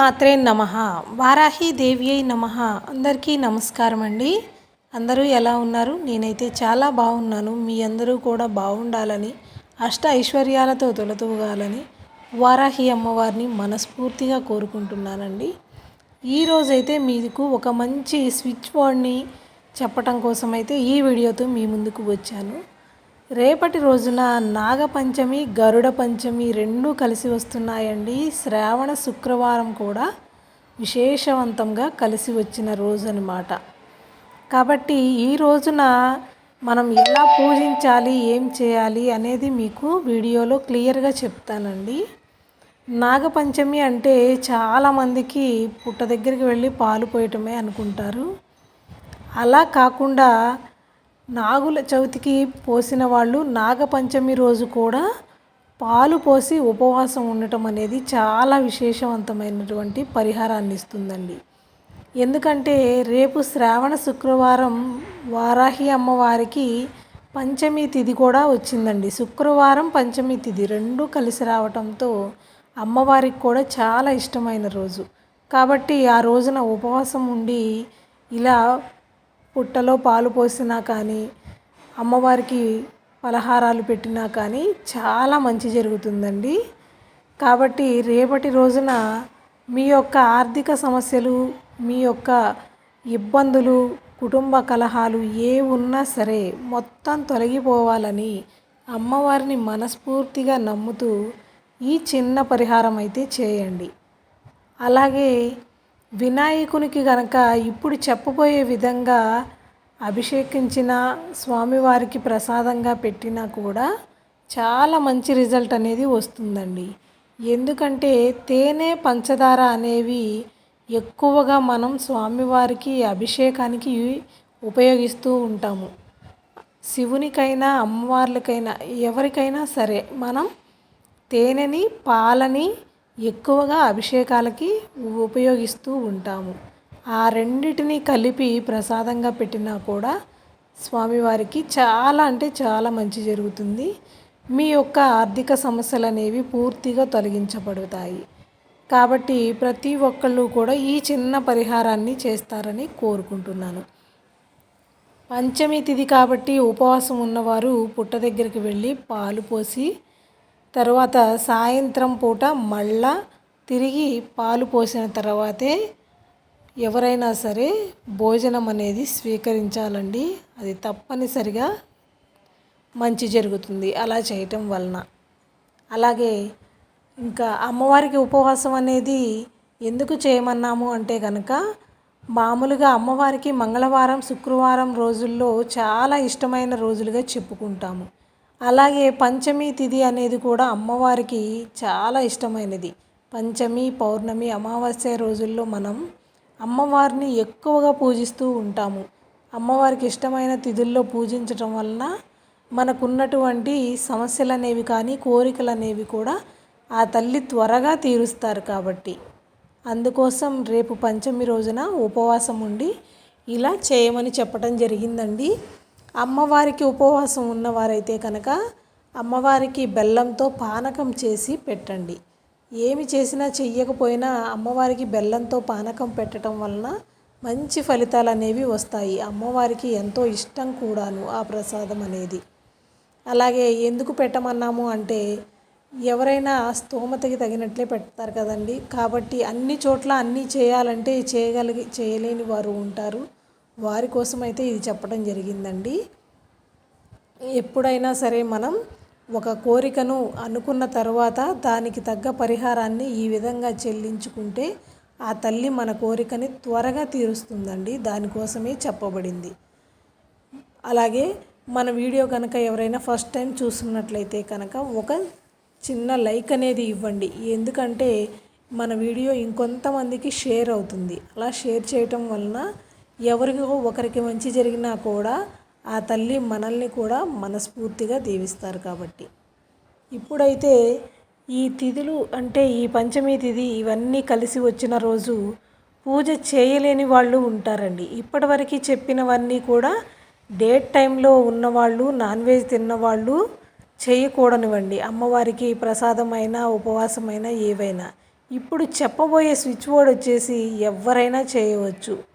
మాత్రే నమ. వారాహి దేవి అయి నమ. అందరికీ నమస్కారం అండి. అందరూ ఎలా ఉన్నారు? నేనైతే చాలా బాగున్నాను. మీ అందరూ కూడా బాగుండాలని అష్ట ఐశ్వర్యాలతో తొలతూగాలని వారాహి అమ్మవారిని మనస్ఫూర్తిగా కోరుకుంటున్నానండి. ఈరోజైతే మీకు ఒక మంచి స్విచ్ బోర్డ్ని చెప్పటం కోసం అయితే ఈ వీడియోతో మీ ముందుకు వచ్చాను. రేపటి రోజున నాగపంచమి గరుడ పంచమి రెండూ కలిసి వస్తున్నాయండి. శ్రావణ శుక్రవారం కూడా విశేషవంతంగా కలిసి వచ్చిన రోజు అనమాట కాబట్టి ఈ రోజున మనం ఎలా పూజించాలి ఏం చేయాలి అనేది మీకు వీడియోలో క్లియర్గా చెప్తానండి. నాగపంచమి అంటే చాలామందికి పుట్ట దగ్గరికి వెళ్ళి పాలు పోయటమే అనుకుంటారు. అలా కాకుండా నాగుల చవితికి పోసిన వాళ్ళు నాగపంచమి రోజు కూడా పాలు పోసి ఉపవాసం ఉండటం అనేది చాలా విశేషవంతమైనటువంటి పరిహారాన్ని ఇస్తుందండి. ఎందుకంటే రేపు శ్రావణ శుక్రవారం వారాహి అమ్మవారికి పంచమి తిథి కూడా వచ్చిందండి. శుక్రవారం పంచమి తిథి రెండు కలిసి రావటంతో అమ్మవారికి కూడా చాలా ఇష్టమైన రోజు. కాబట్టి ఆ రోజున ఉపవాసం ఉండి ఇలా పుట్టలో పాలు పోసినా కానీ అమ్మవారికి పలహారాలు పెట్టినా కానీ చాలా మంచి జరుగుతుందండి. కాబట్టి రేపటి రోజున మీ యొక్క ఆర్థిక సమస్యలు మీ యొక్క ఇబ్బందులు కుటుంబ కలహాలు ఏ ఉన్నా సరే మొత్తం తొలగిపోవాలని అమ్మవారిని మనస్ఫూర్తిగా నమ్ముతూ ఈ చిన్న పరిహారం అయితే చేయండి. అలాగే వినాయకునికి గనక ఇప్పుడు చెప్పబోయే విధంగా అభిషేకించిన స్వామివారికి ప్రసాదంగా పెట్టినా కూడా చాలా మంచి రిజల్ట్ అనేది వస్తుందండి. ఎందుకంటే తేనె పంచదార అనేవి ఎక్కువగా మనం స్వామివారికి అభిషేకానికి ఉపయోగిస్తూ ఉంటాము. శివునికైనా అమ్మవార్లకైనా ఎవరికైనా సరే మనం తేనెని పాలని ఎక్కువగా అభిషేకాలకి ఉపయోగిస్తూ ఉంటాము. ఆ రెండిటిని కలిపి ప్రసాదంగా పెట్టినా కూడా స్వామివారికి చాలా అంటే చాలా మంచి జరుగుతుంది. మీ యొక్క ఆర్థిక సమస్యలు అనేవి పూర్తిగా తొలగించబడతాయి. కాబట్టి ప్రతి ఒక్కళ్ళు కూడా ఈ చిన్న పరిహారాన్ని చేస్తారని కోరుకుంటున్నాను. పంచమి తిథి కాబట్టి ఉపవాసం ఉన్నవారు పుట్ట దగ్గరికి వెళ్ళి పాలు పోసి తర్వాత సాయంత్రం పూట మళ్ళా తిరిగి పాలు పోసిన తర్వాతే ఎవరైనా సరే భోజనం అనేది స్వీకరించాలండి. అది తప్పనిసరిగా మంచి జరుగుతుంది అలా చేయటం వలన. అలాగే ఇంకా అమ్మవారికి ఉపవాసం అనేది ఎందుకు చేయమన్నాము అంటే కనుక మామూలుగా అమ్మవారికి మంగళవారం శుక్రవారం రోజుల్లో చాలా ఇష్టమైన రోజులుగా చెప్పుకుంటాము. అలాగే పంచమి తిథి అనేది కూడా అమ్మవారికి చాలా ఇష్టమైనది. పంచమి పౌర్ణమి అమావాస్య రోజుల్లో మనం అమ్మవారిని ఎక్కువగా పూజిస్తూ ఉంటాము. అమ్మవారికి ఇష్టమైన తిథుల్లో పూజించటం వలన మనకున్నటువంటి సమస్యలు అనేవి కానీ కోరికలు అనేవి కూడా ఆ తల్లి త్వరగా తీరుస్తారు కాబట్టి. అందుకోసం రేపు పంచమి రోజున ఉపవాసం ఉండి ఇలా చేయమని చెప్పడం జరిగిందండి. అమ్మవారికి ఉపవాసం ఉన్నవారైతే కనుక అమ్మవారికి బెల్లంతో పానకం చేసి పెట్టండి. ఏమి చేసినా చెయ్యకపోయినా అమ్మవారికి బెల్లంతో పానకం పెట్టడం వలన మంచి ఫలితాలు అనేవి వస్తాయి. అమ్మవారికి ఎంతో ఇష్టం కూడాను ఆ ప్రసాదం అనేది. అలాగే ఎందుకు పెట్టమన్నాము అంటే ఎవరైనా స్తోమతకి తగినట్లే పెడతారు కదండి. కాబట్టి అన్ని చోట్ల అన్నీ చేయాలంటే చేయగలిగి చేయలేని వారు ఉంటారు. వారి కోసం అయితే ఇది చెప్పడం జరిగిందండి. ఎప్పుడైనా సరే మనం ఒక కోరికను అనుకున్న తర్వాత దానికి తగ్గ పరిహారాన్ని ఈ విధంగా చెల్లించుకుంటే ఆ తల్లి మన కోరికని త్వరగా తీరుస్తుందండి. దానికోసమే చెప్పబడింది. అలాగే మన వీడియో కనుక ఎవరైనా ఫస్ట్ టైం చూస్తున్నట్లయితే కనుక ఒక చిన్న లైక్ అనేది ఇవ్వండి. ఎందుకంటే మన వీడియో ఇంకొంతమందికి షేర్ అవుతుంది. అలా షేర్ చేయటం వలన ఎవరికో ఒకరికి మంచి జరిగినా కూడా ఆ తల్లి మనల్ని కూడా మనస్ఫూర్తిగా దీవిస్తారు కాబట్టి. ఇప్పుడైతే ఈ తిథులు అంటే ఈ పంచమి తిథి ఇవన్నీ కలిసి వచ్చిన రోజు పూజ చేయలేని వాళ్ళు ఉంటారండి. ఇప్పటివరకు చెప్పినవన్నీ కూడా డేట్ టైంలో ఉన్నవాళ్ళు నాన్ వెజ్ తిన్నవాళ్ళు చేయకూడనివ్వండి. అమ్మవారికి ప్రసాదమైన ఉపవాసమైన ఏవైనా. ఇప్పుడు చెప్పబోయే స్విచ్ బోర్డ్ వచ్చేసి ఎవరైనా చేయవచ్చు.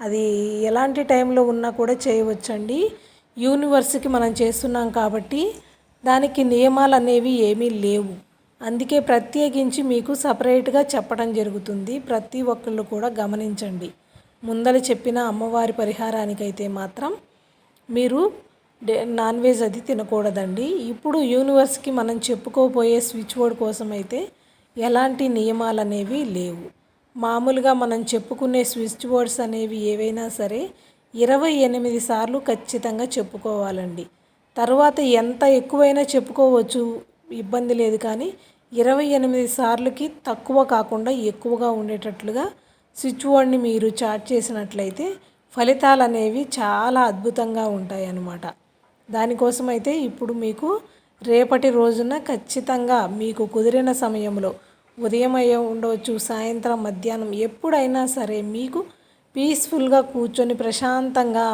అది ఎలాంటి టైంలో ఉన్నా కూడా చేయవచ్చండి. యూనివర్స్కి మనం చేస్తున్నాం కాబట్టి దానికి నియమాలు అనేవి ఏమీ లేవు. అందుకే ప్రత్యేకించి మీకు సపరేట్గా చెప్పడం జరుగుతుంది. ప్రతి ఒక్కళ్ళు కూడా గమనించండి. ముందర చెప్పిన అమ్మవారి పరిహారానికైతే మాత్రం మీరు డే నాన్ వెజ్ అది తినకూడదండి. ఇప్పుడు యూనివర్స్కి మనం చెప్పుకోబోయే స్విచ్ బోర్డ్ కోసం అయితే ఎలాంటి నియమాలు అనేవి లేవు. మామూలుగా మనం చెప్పుకునే స్విచ్ బోర్డ్స్ అనేవి ఏవైనా సరే ఇరవై ఎనిమిది సార్లు ఖచ్చితంగా చెప్పుకోవాలండి. తర్వాత ఎంత ఎక్కువైనా చెప్పుకోవచ్చు ఇబ్బంది లేదు కానీ ఇరవై ఎనిమిది సార్లకి తక్కువ కాకుండా ఎక్కువగా ఉండేటట్లుగా స్విచ్ బోర్డ్ని మీరు చార్ట్ చేసినట్లయితే ఫలితాలు అనేవి చాలా అద్భుతంగా ఉంటాయి అన్నమాట దానికోసం అయితే ఇప్పుడు మీకు రేపటి రోజున ఖచ్చితంగా మీకు కుదిరిన సమయంలో ఉదయం అయ్యే ఉండవచ్చు సాయంత్రం మధ్యాహ్నం ఎప్పుడైనా సరే మీకు పీస్ఫుల్గా కూర్చొని ప్రశాంతంగా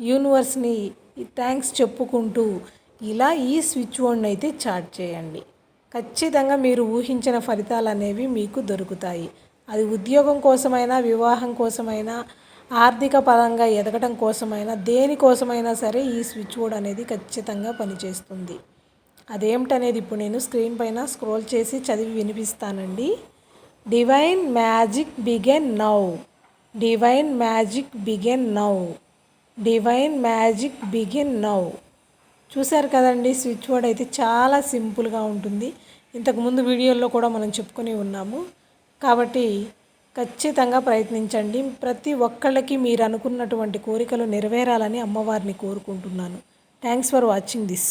యూనివర్స్ని థ్యాంక్స్ చెప్పుకుంటూ ఇలా ఈ స్విచ్ బోర్డ్ని అయితే చాట్ చేయండి. ఖచ్చితంగా మీరు ఊహించిన ఫలితాలు అనేవి మీకు దొరుకుతాయి. అది ఉద్యోగం కోసమైనా వివాహం కోసమైనా ఆర్థిక పరంగా ఎదగడం కోసమైనా దేనికోసమైనా సరే ఈ స్విచ్ బోర్డ్ అనేది ఖచ్చితంగా పనిచేస్తుంది. అదేమిటనేది ఇప్పుడు నేను స్క్రీన్ పైన స్క్రోల్ చేసి చదివి వినిపిస్తానండి. Divine magic begin now divine magic begin now divine magic begin now చూశారు కదండి స్విచ్ బోర్డ్ అయితే చాలా సింపుల్గా ఉంటుంది. ఇంతకుముందు వీడియోల్లో కూడా మనం చెప్పుకొని ఉన్నాము. కాబట్టి ఖచ్చితంగా ప్రయత్నించండి. ప్రతి ఒక్కళ్ళకి మీరు అనుకున్నటువంటి కోరికలు నెరవేరాలని అమ్మవారిని కోరుకుంటున్నాను. Thanks for watching this